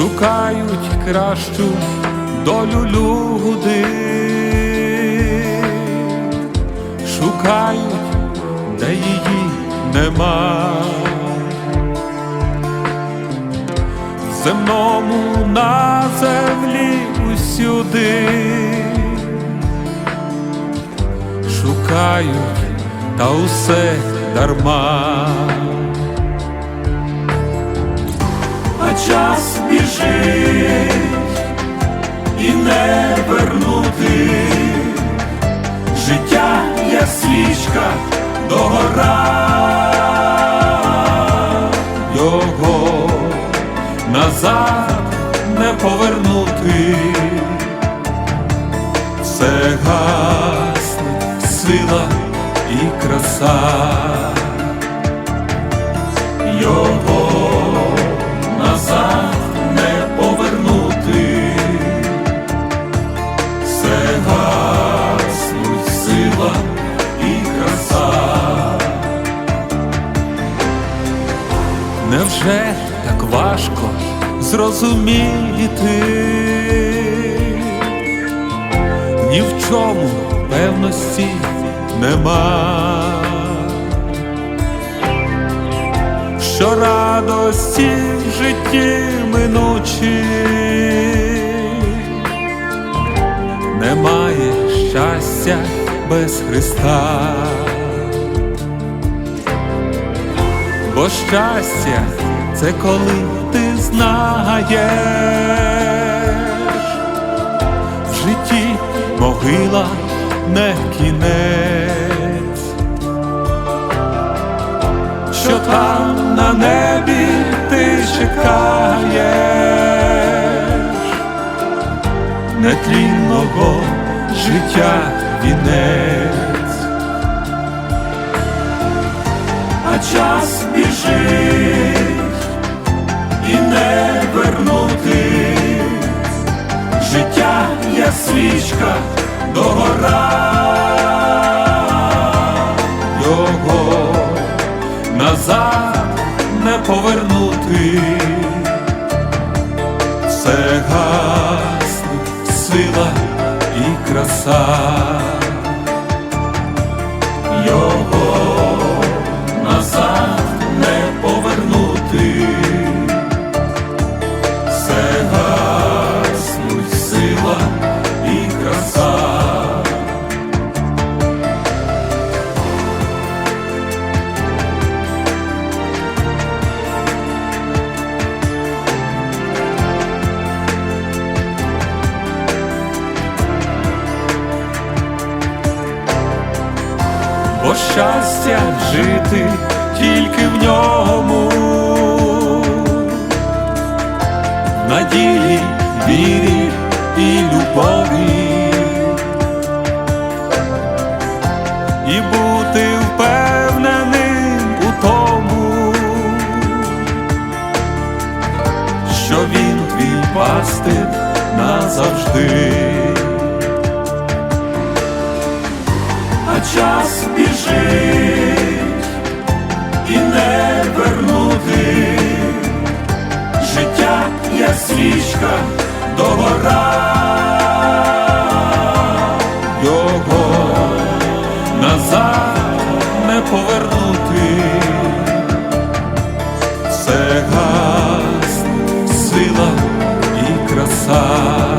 шукають кращу долю люди, шукають, де її нема. Земному на землі усюди шукають, та усе дарма. Час біжить і не вернути. Життя як свічка догора. його назад не повернути, все гасне сила і краса, Його невже так важко зрозуміти? Ні в чому певності нема. що радості в житті минучі, немає щастя без Христа, бо щастя це коли ти знаєш, в житті могила не кінець. Що там на небі ти чекаєш? Нетлінного життя вінець, час біжить і не вернути. Життя як свічка догора. його назад не повернути, все гасне сила і краса. Бо щастя жити тільки в ньому, в надії, вірі і любові, і бути впевненим у тому, що він твій пастир назавжди. а час лежить і не вернути. Життя, як свічка до догора його назад не повернути, все газ, сила і краса.